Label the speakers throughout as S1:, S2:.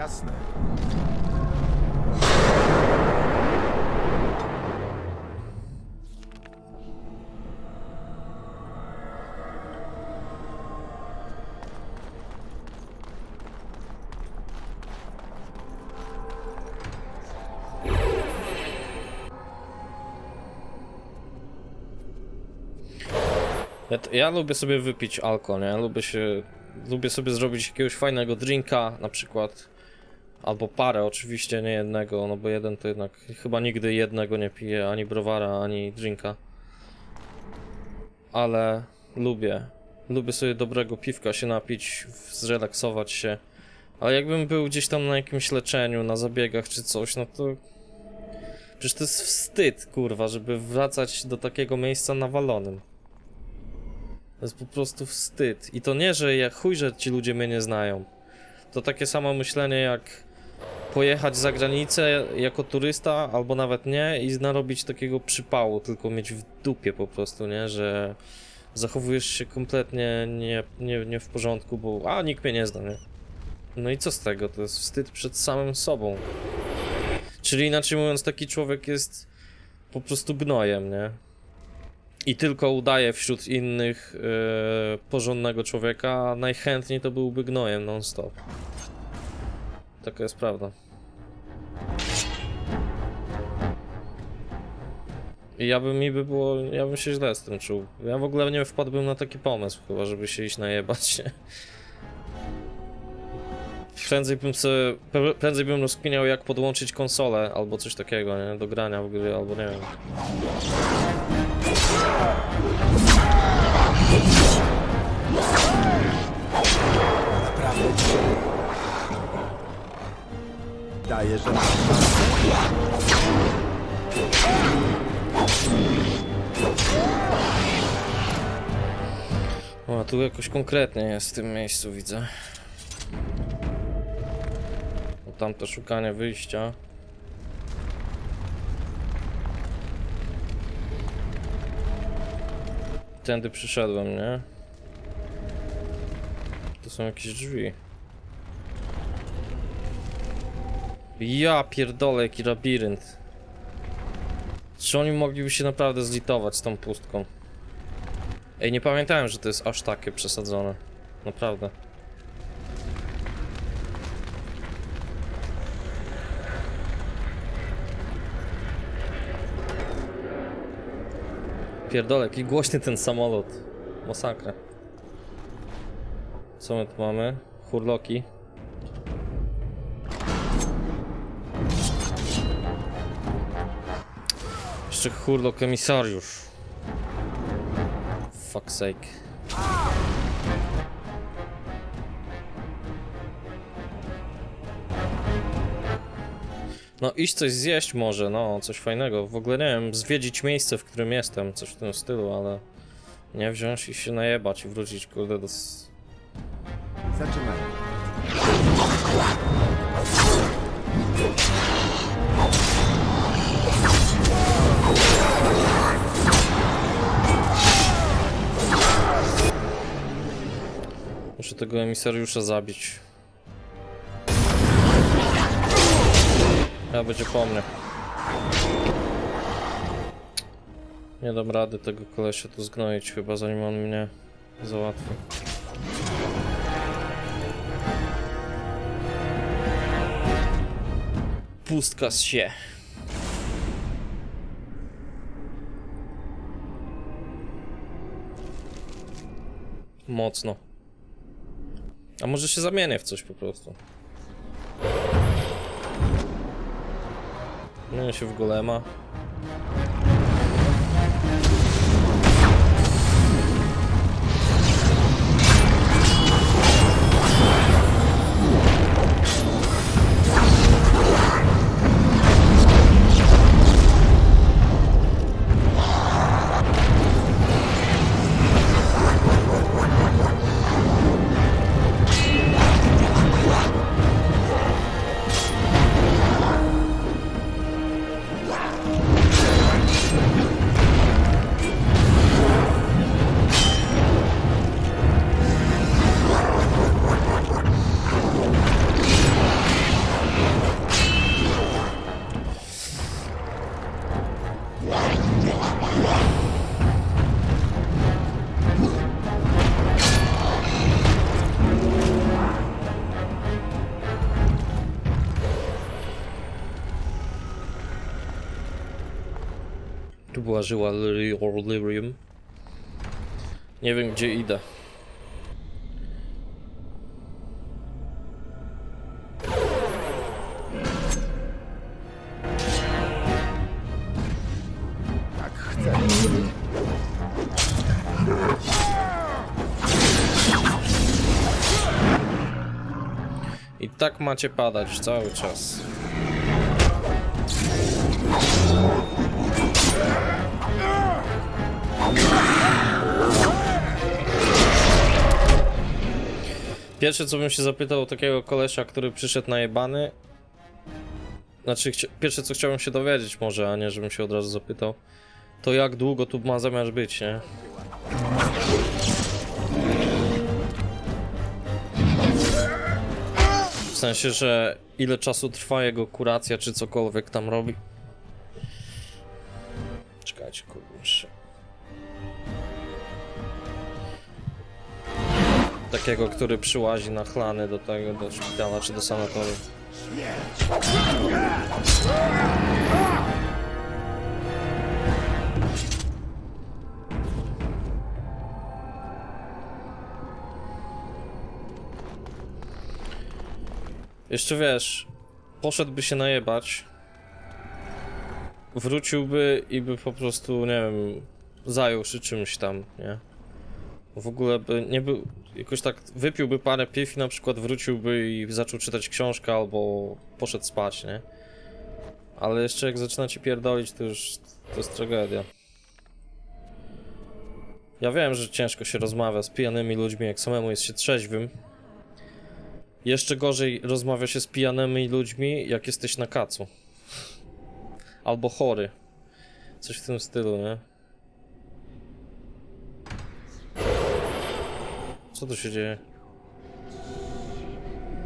S1: Jasne.
S2: Ja, ja lubię sobie wypić alkohol, nie? Lubię się... Lubię sobie zrobić jakiegoś fajnego drinka, na przykład. Albo parę, oczywiście, nie jednego, no bo jeden to jednak chyba nigdy jednego nie piję, ani browara, ani drinka. Ale lubię. Lubię sobie dobrego piwka się napić, zrelaksować się. Ale jakbym był gdzieś tam na jakimś leczeniu, na zabiegach czy coś, no to... Przecież to jest wstyd, kurwa, żeby wracać do takiego miejsca nawalonym. To jest po prostu wstyd. I to nie, że ja chuj, że ci ludzie mnie nie znają. To takie samo myślenie jak pojechać za granicę jako turysta, albo nawet nie, i narobić takiego przypału, tylko mieć w dupie po prostu, nie? Że zachowujesz się kompletnie nie, nie, nie w porządku, bo a nikt mnie nie zna, nie? No i co z tego? To jest wstyd przed samym sobą. Czyli inaczej mówiąc, taki człowiek jest po prostu gnojem, nie? i tylko udaje wśród innych e, porządnego człowieka, a najchętniej to byłby gnojem non-stop. Taka jest prawda. I ja bym mi by było, ja bym się źle z tym czuł. Ja w ogóle nie wpadłbym na taki pomysł, chyba żeby się iść najebać. Prędzej bym sobie, prędzej bym rozkminiał jak podłączyć konsolę albo coś takiego, nie? Do grania w gry, albo nie wiem.
S1: Daję, że
S2: O, tu jakoś konkretnie jest w tym miejscu, widzę. O, tamto szukanie wyjścia. Tędy przyszedłem, nie? Tu są jakieś drzwi. Ja pierdolę, jaki labirynt. Czy oni mogliby się naprawdę zlitować z tą pustką? Ej, nie pamiętałem, że to jest aż takie przesadzone. Naprawdę. Pierdolę, jaki głośny ten samolot. Masakra. Co my tu mamy? Hurloki. Jeszcze hurlok emisariusz. Fuck's sake. No iść coś zjeść może, no coś fajnego. W ogóle nie wiem, zwiedzić miejsce, w którym jestem, coś w tym stylu, ale nie wziąć i się najebać i wrócić kurde do...
S1: Zaczynajmy.
S2: Muszę tego emisariusza zabić. Ja będzie po mnie. Nie dam rady tego kolesia tu zgnoić chyba zanim on mnie załatwi. Pustka z się. Mocno. A może się zamienię w coś po prostu. Zmienię się w golema. Tu była żyła Lyri- Lyrium. Nie wiem gdzie idę.
S1: Tak chcę.
S2: I tak macie padać cały czas. Pierwsze co bym się zapytał takiego kolesia, który przyszedł najebany Znaczy, pierwsze co chciałbym się dowiedzieć może, a nie żebym się od razu zapytał To jak długo tu ma zamiar być, nie? W sensie, że ile czasu trwa jego kuracja, czy cokolwiek tam robi. Czekajcie, kurczę. Takiego, który przyłazi na chlany do tego, do szpitala, czy do sanatorium. Jeszcze wiesz, poszedłby się najebać, wróciłby i by po prostu, nie wiem, zajął się czymś tam, nie? W ogóle by nie był, jakoś tak wypiłby parę piw i na przykład wróciłby i zaczął czytać książkę albo poszedł spać, nie? Ale jeszcze jak zaczynacie pierdolić, to już to jest tragedia. Ja wiem, że ciężko się rozmawia z pijanymi ludźmi, jak samemu jest się trzeźwym, jeszcze gorzej rozmawia się z pijanymi ludźmi, jak jesteś na kacu. Albo chory. Coś w tym stylu, nie? Co tu się dzieje?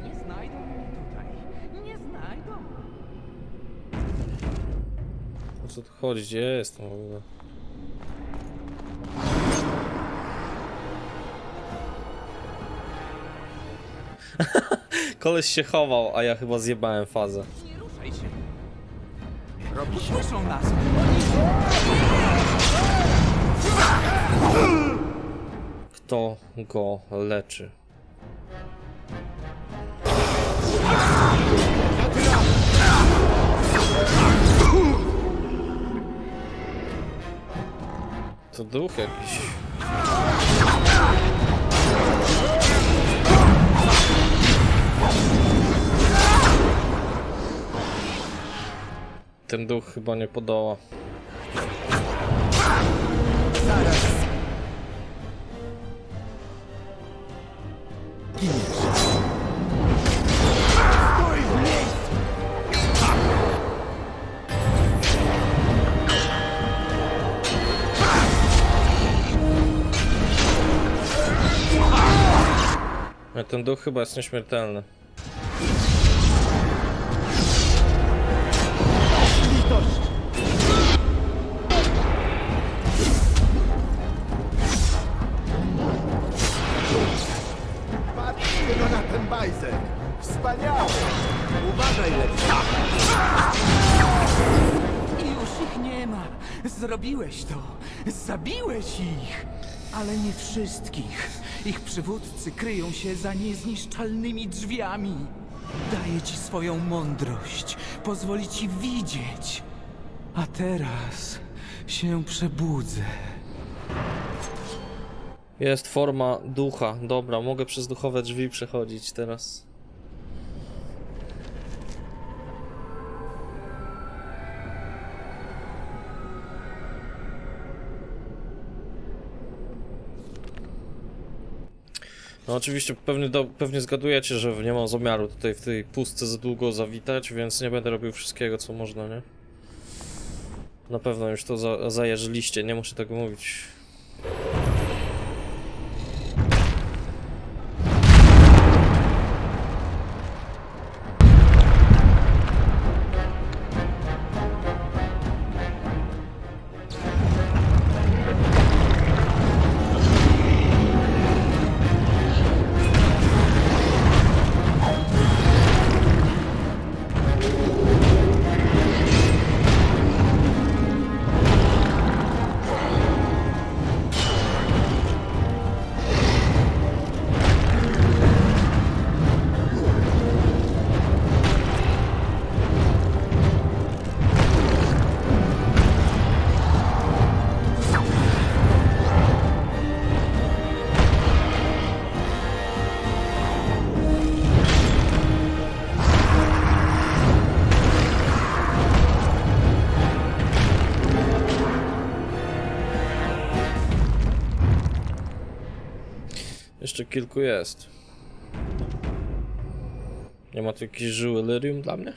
S3: Nie znajdą mnie tutaj. Nie znajdą.
S2: O co tu chodzi? Gdzie jestem w ogóle? Koleś się chował, a ja chyba zjebałem fazę.
S3: Nie ruszaj się.
S1: Robi się.
S3: Słyszą nas.
S2: Kto go leczy? To duch jakiś. Ten duch chyba nie podoła. Ten chyba jest nieśmiertelny.
S1: Patrzcie no na ten bajzer! Wspaniały! Uważaj lepiej!
S3: Już ich nie ma. Zrobiłeś to. Zabiłeś ich. Ale nie wszystkich. Ich przywódcy kryją się za niezniszczalnymi drzwiami. Daję ci swoją mądrość. Pozwoli ci widzieć. A teraz się przebudzę.
S2: Jest forma ducha. Dobra, mogę przez duchowe drzwi przechodzić teraz. No oczywiście pewnie, do, pewnie zgadujecie, że nie mam zamiaru tutaj w tej pustce za długo zawitać, więc nie będę robił wszystkiego co można, nie? Na pewno już to za, nie muszę tego mówić. Jeszcze kilku jest. Nie ma tu jakiejś żyły lyrium dla mnie?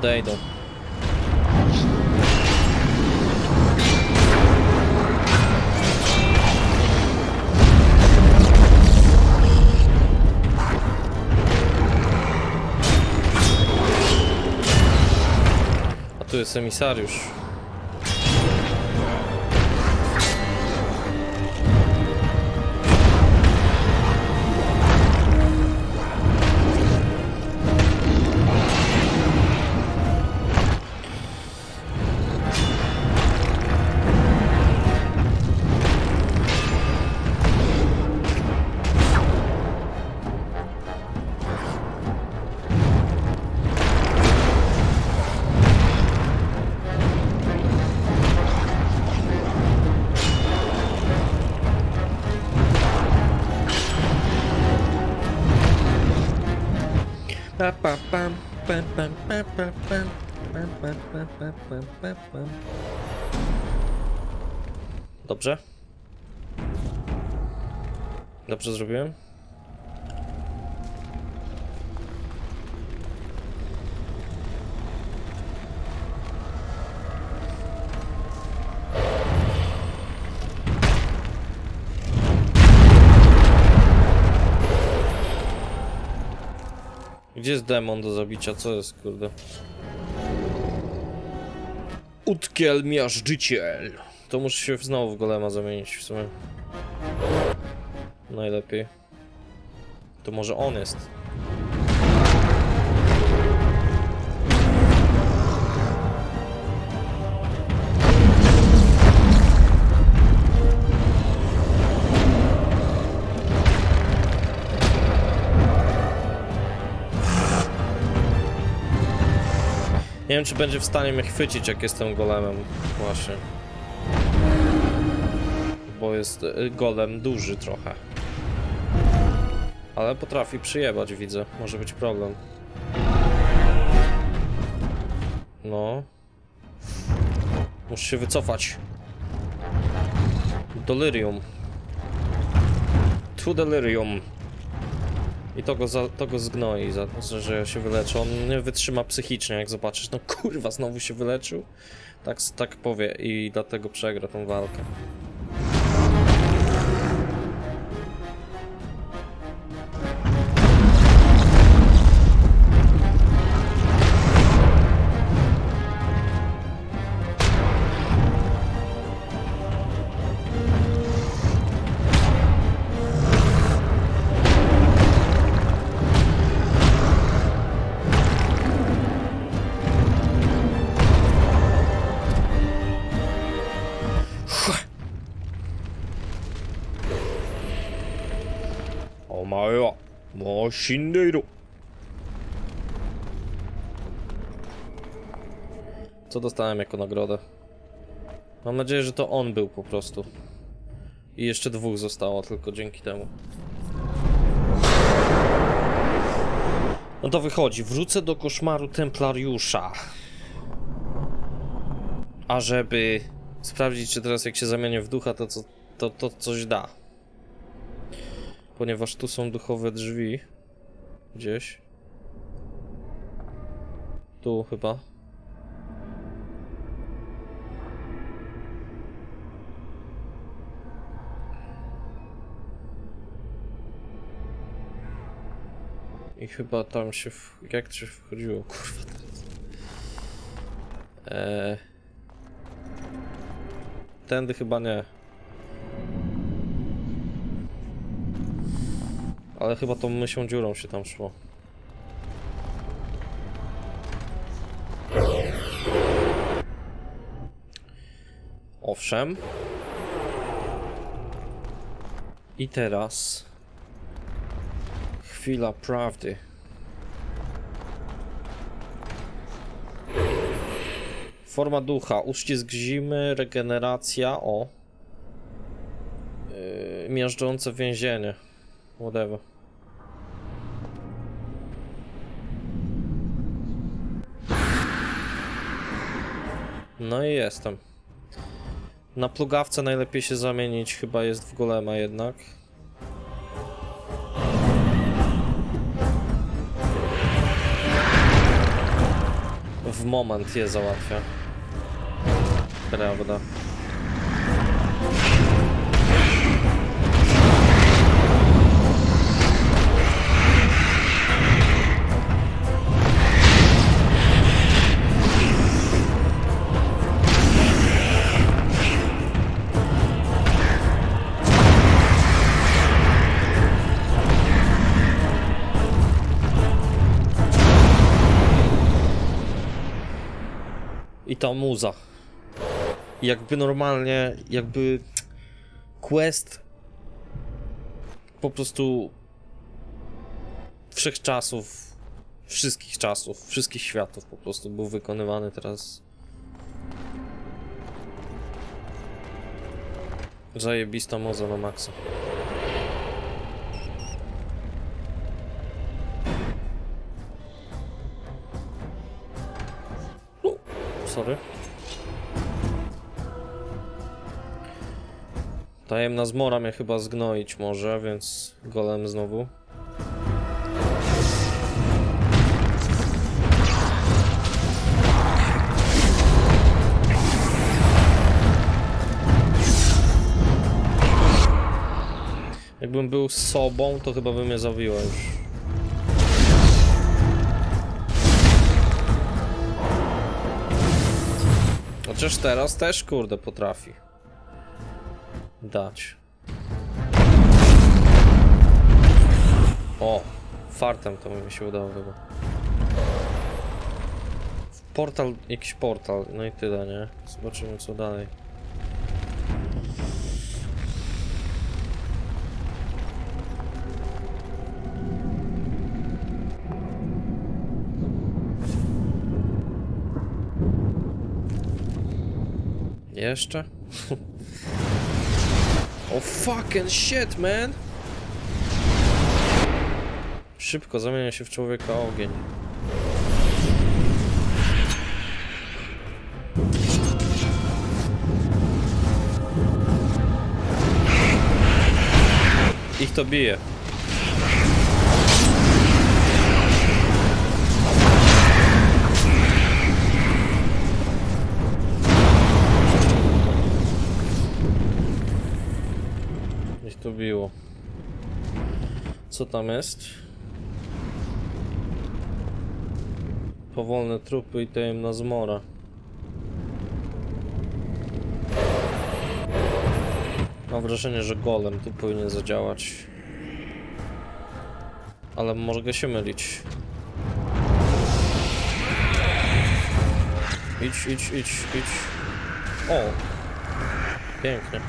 S2: Niech podejdą. A tu jest emisariusz. Dobrze? Dobrze zrobiłem? Gdzie jest demon do zabicia? Co jest, kurde? Utkiel miażdżyciel. To muszę się znowu w golema zamienić w sumie. Najlepiej. To może on jest. Nie wiem, czy będzie w stanie mnie chwycić, jak jestem golemem. Właśnie. Bo jest y, golem duży trochę. Ale potrafi przyjebać, widzę. Może być problem. No. Muszę się wycofać. Delirium. To delirium. I to go, za, to go zgnoi, za, że, się wyleczy. On nie wytrzyma psychicznie, jak zobaczysz. No kurwa, znowu się wyleczył. Tak, tak powie i dlatego przegra tą walkę. 前はもう死んでいる Co dostałem jako nagrodę? Mam nadzieję, że to on był po prostu. I jeszcze dwóch zostało tylko dzięki temu. No to wychodzi. Wrócę do koszmaru Templariusza. A żeby sprawdzić, czy teraz jak się zamienię w ducha, to, co, to, to coś da. ponieważ tu są duchowe drzwi. Gdzieś. Tu chyba. I chyba tam się. W... Jak się wchodziło? Kurwa. Eee... Tędy chyba nie. Ale chyba tą mysią dziurą się tam szło. Owszem. I teraz chwila prawdy. Forma ducha, uścisk zimy, regeneracja, o. Yy, miażdżące więzienie. Whatever. No i jestem. Na plugawce najlepiej się zamienić chyba jest w golema jednak. W moment je załatwia. Prawda. Ta muza. Jakby normalnie, jakby quest po prostu wszechczasów, wszystkich czasów, wszystkich światów po prostu był wykonywany teraz. Zajebista muza na maksa. Sorry. Tajemna zmora mnie chyba zgnoić może, więc golem znowu. Jakbym był sobą, to chyba by mnie zawiła już. Chociaż teraz też kurde potrafi dać. O, fartem to mi się udało chyba. Portal, jakiś portal, no i tyle, nie? Zobaczymy co dalej. Jeszcze? oh fucking shit, man! Szybko zamienia się w człowieka ogień. Ich to bije. Ich to biło. Co tam jest? Powolne trupy i tajemna zmora. Mam wrażenie, że golem tu powinien zadziałać. Ale mogę się mylić. Idź, idź, idź, idź. O! Pięknie.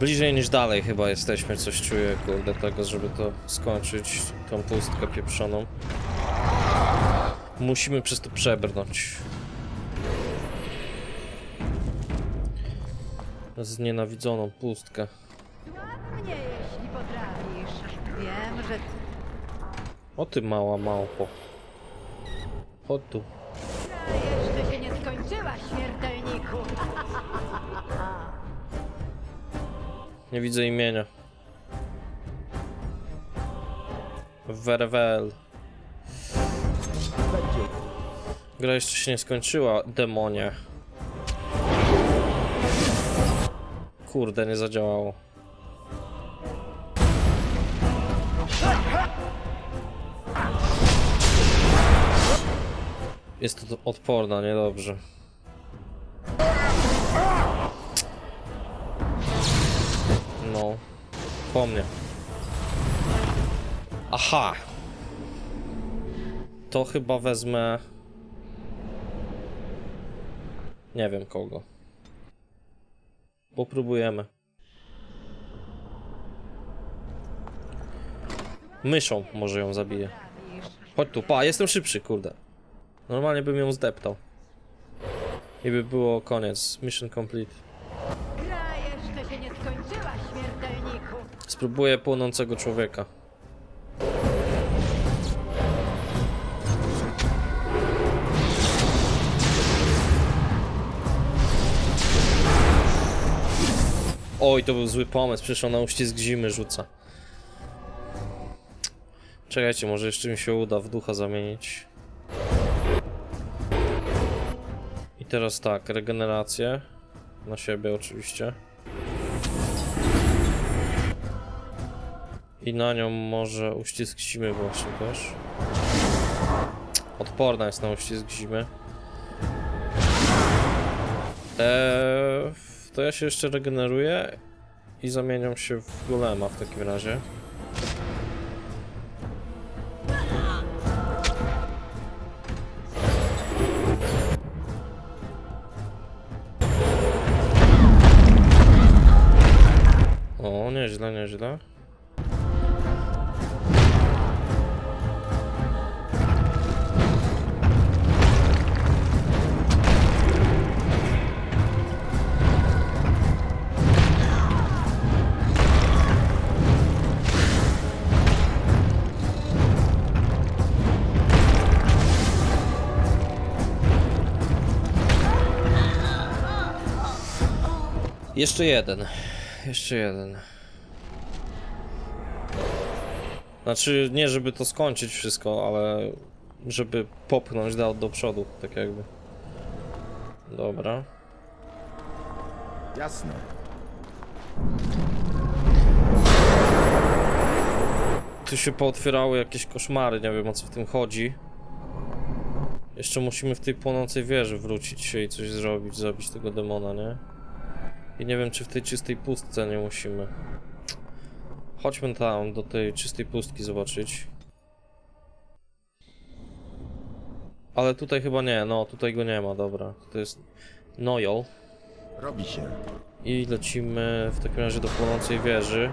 S2: Bliżej niż dalej chyba jesteśmy, coś czuję, kurde, tego, żeby to skończyć, tą pustkę pieprzoną. Musimy przez to przebrnąć. Znienawidzoną pustkę.
S4: Mnie, jeśli potrafisz. Wiem, że
S2: O ty mała małpo. Chodź tu.
S4: ta Nie
S2: widzę imienia. Werwel. Gra jeszcze się nie skończyła, demonie. Kurde, nie zadziałało. Jest to odporna, niedobrze. No, po mnie. Aha! To chyba wezmę... Nie wiem kogo. Popróbujemy. Myszą może ją zabije. Chodź tu, pa, jestem szybszy, kurde. Normalnie bym ją zdeptał. I by było koniec. Mission complete. Spróbuję płonącego człowieka. Oj, to był zły pomysł, przecież ona uścisk zimy rzuca. Czekajcie, może jeszcze mi się uda w ducha zamienić. I teraz tak, regenerację. Na siebie oczywiście. I na nią może uścisk zimy właśnie też. Odporna jest na uścisk zimy. Eee, to ja się jeszcze regeneruję i zamieniam się w golema w takim razie. Jeszcze jeden. Jeszcze jeden. Znaczy, nie żeby to skończyć wszystko, ale żeby popchnąć do, do przodu, tak jakby. Dobra.
S1: Jasne.
S2: Tu się pootwierały jakieś koszmary, nie wiem o co w tym chodzi. Jeszcze musimy w tej płonącej wieży wrócić się i coś zrobić, zabić tego demona, nie? I nie wiem, czy w tej czystej pustce nie musimy. Chodźmy tam, do tej czystej pustki zobaczyć. Ale tutaj chyba nie, no tutaj go nie ma, dobra. To jest Nojol.
S1: Robi się.
S2: I lecimy w takim razie do płonącej wieży.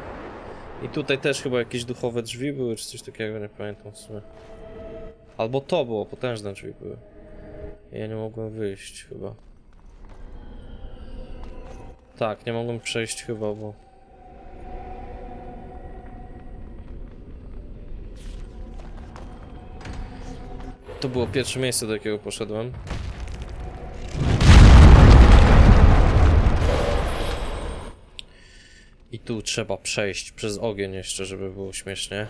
S2: I tutaj też chyba jakieś duchowe drzwi były, czy coś takiego, nie pamiętam w sumie. Albo to było, potężne drzwi były. Ja nie mogłem wyjść chyba. Tak, nie mogłem przejść chyba, bo... To było pierwsze miejsce, do jakiego poszedłem. I tu trzeba przejść przez ogień jeszcze, żeby było śmiesznie.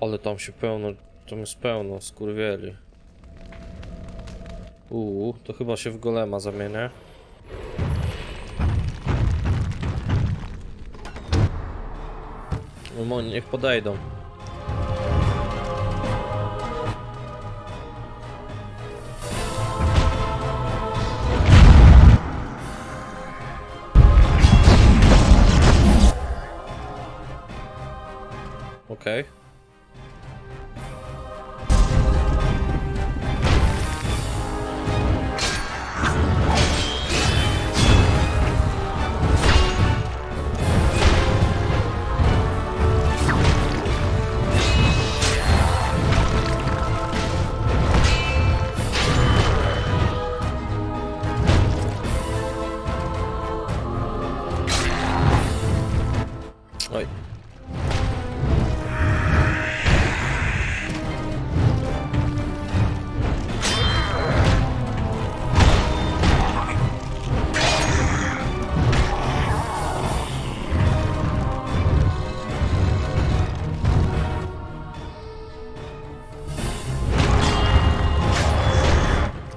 S2: Ale tam się pełno, tam jest pełno skurwieli. Uuu, to chyba się w golema zamienię. No niech podejdą. Okej. Oj.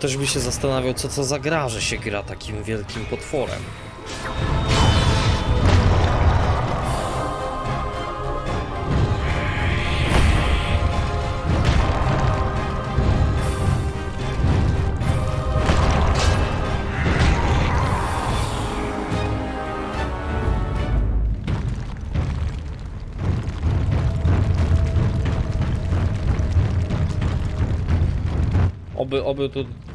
S2: Ktoś by się zastanawiał, co to za że się gra takim wielkim potworem. Oby, oby tu...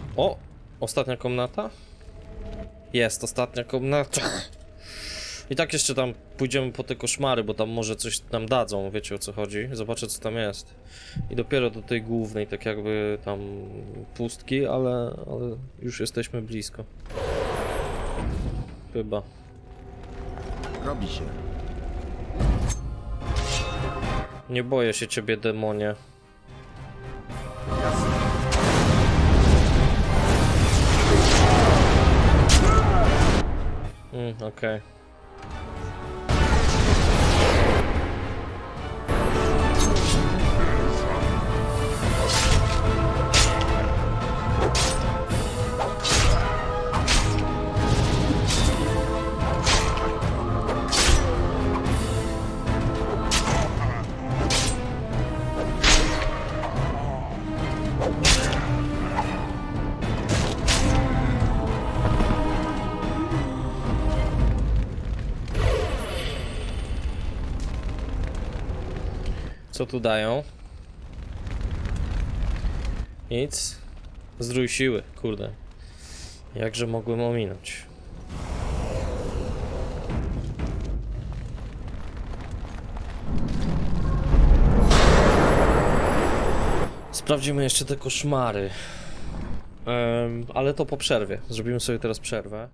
S2: Ostatnia komnata? Jest, ostatnia komnata. I tak jeszcze tam pójdziemy po te koszmary, bo tam może coś nam dadzą, wiecie o co chodzi. Zobaczę co tam jest. I dopiero do tej głównej, tak jakby tam pustki, ale, ale już jesteśmy blisko. Chyba.
S1: Robi się.
S2: Nie boję się ciebie, demonie. Mm, okej. Co tu dają? Nic. Zdrój siły, kurde. Jakże mogłem ominąć? Sprawdzimy jeszcze te koszmary. Em, ale to po przerwie. Zrobimy sobie teraz przerwę.